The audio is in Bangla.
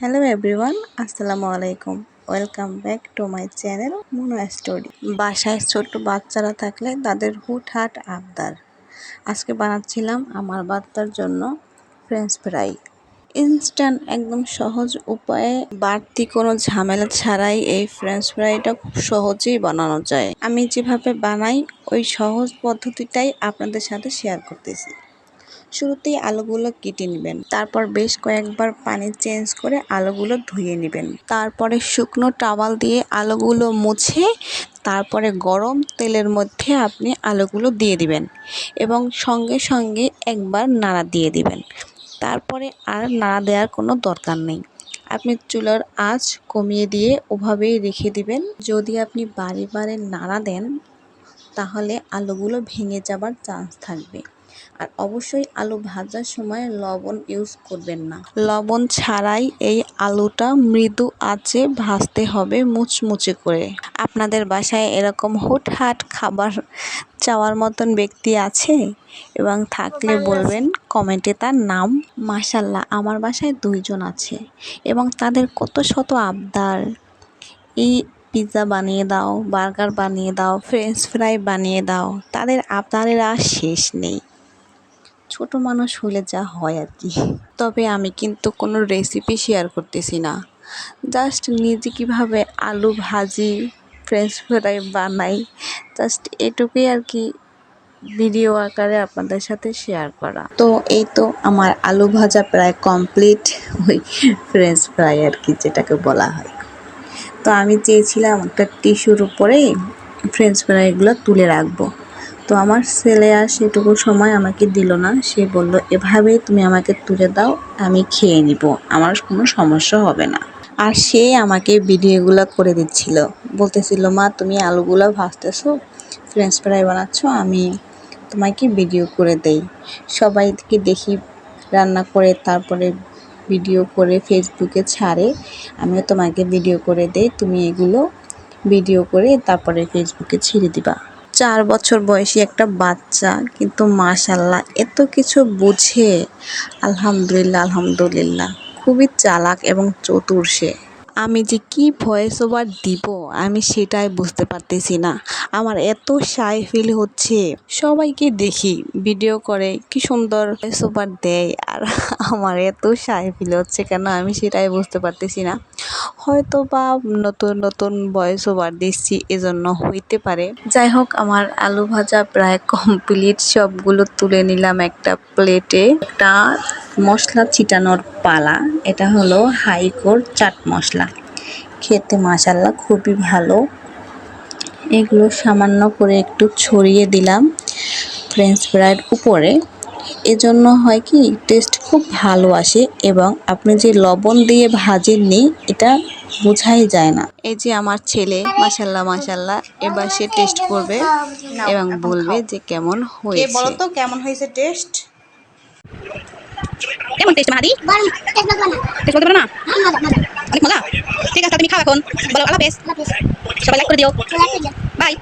হ্যালো এভরিওয়ান আসসালামু আলাইকুম welcome back to my channel Muno story বাসায় ছোট্ট বাচ্চারা থাকলে তাদের হুটহাট আবদার। আজকে বানাচ্ছিলাম আমার বাচ্চার জন্য ফ্রেঞ্চ ফ্রাই ইনস্ট্যান্ট একদম সহজ উপায়ে বাড়তি কোনো ঝামেলা ছাড়াই এই ফ্রেঞ্চ ফ্রাইটা খুব সহজেই বানানো যায়। আমি যেভাবে বানাই, ওই সহজ পদ্ধতিটাই আপনাদের সাথে শেয়ার করতেছি। শুরুতেই আলুগুলো কেটে নেবেন। তারপর বেশ কয়েকবার পানি চেঞ্জ করে আলুগুলো ধুয়ে নেবেন। তারপরে শুকনো টাওয়াল দিয়ে আলুগুলো মুছে তারপরে গরম তেলের মধ্যে আপনি আলুগুলো দিয়ে দিবেন এবং সঙ্গে সঙ্গে একবার নাড়া দিয়ে দিবেন। তারপরে আর নাড়া দেওয়ার কোনো দরকার নেই। আপনি চুলার আঁচ কমিয়ে দিয়ে ওভাবেই রেখে দিবেন। যদি আপনি বারে বারে নাড়া দেন, তাহলে আলুগুলো ভেঙে যাবার চান্স থাকবে। আর অবশ্যই আলু ভাজার সময় লবণ ইউজ করবেন না। লবণ ছাড়াই এই আলুটা মৃদু আঁচে ভাজতে হবে মুচমুচে করে। আপনাদের বাসায় এরকম হুটহাট খাবার চাওয়ার মতন ব্যক্তি আছে? এবং থাকলে বলবেন কমেন্টে তার নাম। মাসাল্লাহ আমার বাসায় দুইজন আছে। এবং তাদের কত শত আবদার। এই পিৎজা বানিয়ে দাও বার্গার বানিয়ে দাও ফ্রেঞ্চ ফ্রাই বানিয়ে দাও তাদের আবদারের আর শেষ নেই। ছোট মানুষ হলে যা হয় আর কি। তবে আমি কিন্তু কোনো রেসিপি শেয়ার করতেছি না। জাস্ট নিজে কীভাবে আলু ভাজি ফ্রেঞ্চ ফ্রাই বানাই জাস্ট এটুকুই আর কি ভিডিও আকারে আপনাদের সাথে শেয়ার করা। তো এই তো আমার আলু ভাজা প্রায় কমপ্লিট ওই ফ্রেঞ্চ ফ্রাই আর কি যেটাকে বলা হয়। তো আমি চেয়েছিলাম একটা টিস্যুর উপরে ফ্রেঞ্চ ফ্রাইগুলো তুলে রাখব। তো আমার ছেলে আর সেটুকু সময় আমাকে দিল না। সে বলল এভাবেই তুমি আমাকে তুলে দাও, আমি খেয়ে নিব। আমার কোনো সমস্যা হবে না। আর সে আমাকে ভিডিওগুলো করে দিচ্ছিল। বলতেছিল, মা, তুমি আলুগুলো ভাজতেছো ফ্রেঞ্চ ফ্রাই বানাচ্ছ, আমি তোমাকে ভিডিও করে দেই। সবাইকে দেখি রান্না করে, তারপরে ভিডিও করে ফেসবুকে ছাড়ে, আমিও তোমাকে ভিডিও করে দেই, তুমি এগুলো ভিডিও করে তারপরে ফেসবুকে ছেড়ে দিবা। চার বছর বয়সী একটা বাচ্চা, কিন্তু মাশাল্লাহ, এত কিছু বুঝে। আলহামদুলিল্লাহ আলহামদুলিল্লাহ। খুবই চালাক এবং চতুর সে। আমি যে কি ভয়েস ওভার দিব, আমি সেটাই বুঝতে পারতেছি না। আমার এত সাই ফিল হচ্ছে। সবাইকে দেখি ভিডিও করে, কি সুন্দর ভয়েস ওভার দেয়। আর আমার এত সাই ফিল হচ্ছে কেন, আমি সেটাই বুঝতে পারতেছি না। হয়তো বা নতুন নতুন ভয়েস ওভার দিচ্ছি এজন্য হইতে পারে। যাই হোক আমার আলু ভাজা প্রায় কমপ্লিট সবগুলো তুলে নিলাম একটা প্লেটে একটা মশলা ছিটানোর পালা, এটা হলো হাইকোর চাট মশলা। খেতে মাসাল্লা খুবই ভালো। এগুলো সামান্য করে একটু ছড়িয়ে দিলাম ফ্রেঞ্চ ফ্রাইয়ের উপরে। এজন্য হয় কি টেস্ট খুব ভালো আসে এবং আপনি যে লবণ দিয়ে ভাজেননি এটা বোঝাই যায় না। এই যে আমার ছেলে মাসাল্লাহ মাসাল্লাহ এবার সে টেস্ট করবে এবং বলবে যে কেমন হয়েছে। বলো তো কেমন হয়েছে টেস্ট কেমন টেস্ট মাহাদি? টেস্ট বলতে পারো না? অনেক মজা। ঠিক আছে তুমি খাও এখন। বলো আল্লাহ হাফেজ। সবাই লাইক করে দিও। বাই